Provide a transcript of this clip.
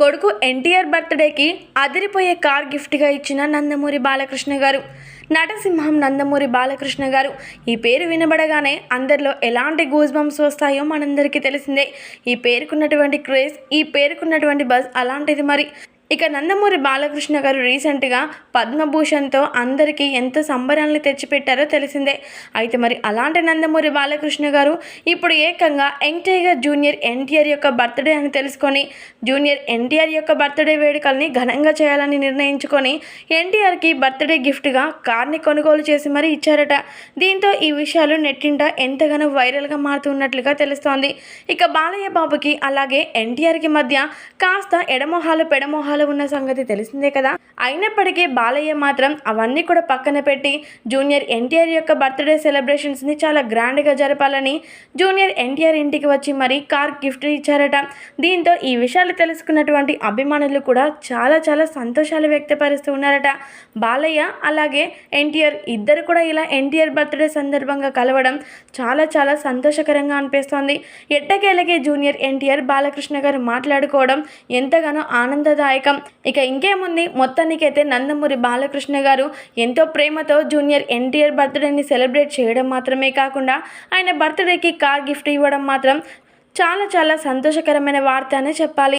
కొడుకు ఎన్టీఆర్ బర్త్డేకి అదిరిపోయే కార్ గిఫ్ట్గా ఇచ్చిన నందమూరి బాలకృష్ణ గారు. నటసింహం నందమూరి బాలకృష్ణ గారు. ఈ పేరు వినబడగానే అందరిలో ఎలాంటి గూజ్ బంప్స్ వస్తాయో మనందరికీ తెలిసిందే. ఈ పేరుకున్నటువంటి క్రేజ్ ఈ పేరుకున్నటువంటి బజ్ అలాంటిది మరి. ఇక నందమూరి బాలకృష్ణ గారు రీసెంట్గా పద్మభూషణ్తో అందరికీ ఎంత సంబరాలను తెచ్చిపెట్టారో తెలిసిందే. అయితే మరి అలాంటి నందమూరి బాలకృష్ణ గారు ఇప్పుడు ఏకంగా యంగ్ టైగర్ జూనియర్ ఎన్టీఆర్ యొక్క బర్త్డే అని తెలుసుకొని జూనియర్ ఎన్టీఆర్ యొక్క బర్త్డే వేడుకల్ని ఘనంగా చేయాలని నిర్ణయించుకొని ఎన్టీఆర్కి బర్త్డే గిఫ్ట్గా కార్ని కొనుగోలు చేసి మరీ ఇచ్చారట. దీంతో ఈ విషయాలు నెట్టింట ఎంతగానో వైరల్గా మారుతున్నట్లుగా తెలుస్తోంది. ఇక బాలయ్య బాబుకి అలాగే ఎన్టీఆర్కి మధ్య కాస్త ఎడమొహాలు పెడమొహాలు ఉన్న సంగతి తెలిసిందే కదా. అయినప్పటికీ బాలయ్య మాత్రం అవన్నీ కూడా పక్కన పెట్టి జూనియర్ ఎన్టీఆర్ యొక్క బర్త్డే సెలబ్రేషన్స్ని చాలా గ్రాండ్గా జరపాలని జూనియర్ ఎన్టీఆర్ ఇంటికి వచ్చి మరీ కార్ గిఫ్ట్ ఇచ్చారట. దీంతో ఈ విషయాలు తెలుసుకున్నటువంటి అభిమానులు కూడా చాలా చాలా సంతోషాలు వ్యక్తపరుస్తూ ఉన్నారట. బాలయ్య అలాగే ఎన్టీఆర్ ఇద్దరు కూడా ఇలా ఎన్టీఆర్ బర్త్డే సందర్భంగా కలవడం చాలా చాలా సంతోషకరంగా అనిపిస్తోంది. ఎట్టకేలకే జూనియర్ ఎన్టీఆర్ బాలకృష్ణ గారు మాట్లాడుకోవడం ఎంతగానో ఆనందదాయకం ఇక ఇంకేముంది? మొత్తానికైతే నందమూరి బాలకృష్ణ గారు ఎంతో ప్రేమతో జూనియర్ ఎన్టీఆర్ బర్త్డేని సెలబ్రేట్ చేయడం మాత్రమే కాకుండా ఆయన బర్త్డేకి కార్ గిఫ్ట్ ఇవ్వడం మాత్రం చాలా చాలా సంతోషకరమైన వార్త అనే చెప్పాలి.